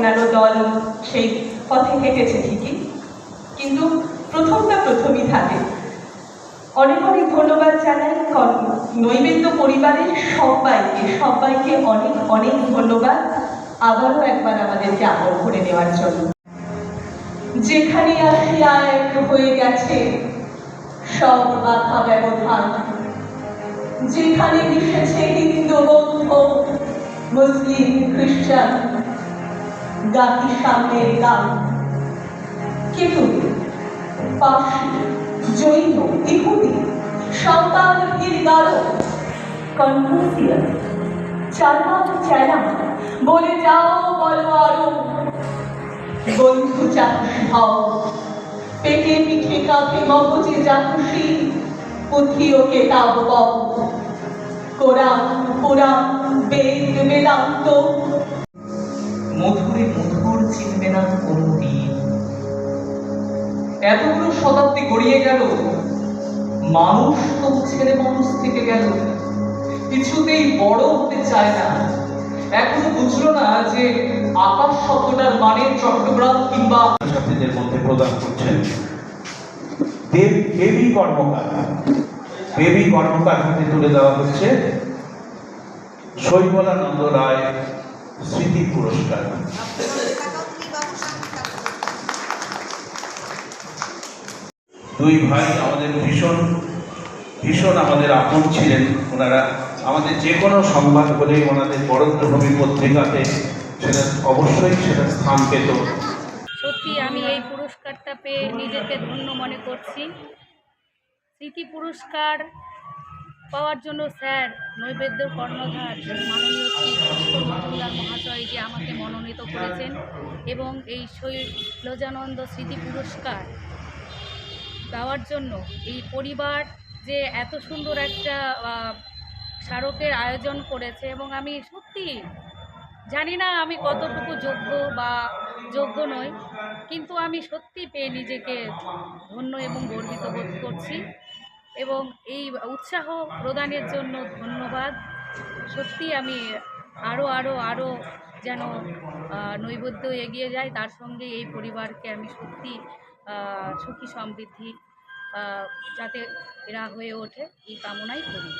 অন্যান্য দল সেই পথে হেঁটেছে ঠিকই। কিন্তু প্রথমটা প্রথমই থাকে। অনেক অনেক ধন্যবাদ জানাই নৈবেদ্য পরিবারের সবাইকে সবাইকে অনেক অনেক ধন্যবাদ। আবারও একবার আমাদেরকে আপন করে নেওয়ার জন্য। যেখানে আসিয়া এক হয়ে গেছে সব বাধা ব্যবধান। যেখানে মিশেছে হিন্দু, বৌদ্ধ, মুসলিম, খ্রিস্টান গাতি সামনের গান পার্সি জৈন, ইহুদি, সন্তান বলে যাও, বলো আরও। বন্ধু চাকুষি পেটে মগজে খুশি পুঁথি ও কেতাব বও। কোরআন, বেদ, বেদান্ত চিনবে না কোনদিন। এতগুলো শতাব্দী গড়িয়ে গেল, মানুষ তবু ছেলে মানুষ থেকে গেল। কিছুতেই বড় হতে চায় না। এখনও বুঝলো না যে আকাশ শব্দটার মানে চট্টগ্রাম কিংবা ছাত্রীদের মধ্যে প্রদান করছেন দেব, দেবী কর্মকার। দেবী কর্মকার হাতে তুলে দেওয়া হচ্ছে শৈবলানন্দ রায় স্মৃতি পুরস্কার। দুই ভাই আমাদের ভীষণ ভীষণ আমাদের আপন ছিলেন। ওনারা আমাদের যে কোনো সংবাদ বলে ওনাদের বরদ্রভূমি পত্রিকাতে সেটা অবশ্যই সেটা স্থান পেত। সত্যি আমি এই পুরস্কারটা পেয়ে নিজেকে ধন্য মনে করছি। স্মৃতি পুরস্কার পাওয়ার জন্য স্যার নৈবেদ্য কর্ণধার মাননীয় মহাশয় যে আমাকে মনোনীত করেছেন এবং এই শৈলজানন্দ স্মৃতি পুরস্কার দেওয়ার জন্য এই পরিবার যে এত সুন্দর একটা স্মারকের আয়োজন করেছে এবং আমি সত্যি জানি না আমি কতটুকু যোগ্য বা যোগ্য নই, কিন্তু আমি সত্যি পেয়ে নিজেকে ধন্য এবং গর্বিত বোধ করছি এবং এই উৎসাহ প্রদানের জন্য ধন্যবাদ। সত্যি আমি আরও আরও আরও যেন নৈবেদ্য এগিয়ে যায় তার সঙ্গে এই পরিবারকে আমি সত্যি সুখী সমৃদ্ধি যাতে এরা হয়ে ওঠে এই কামনাই করি।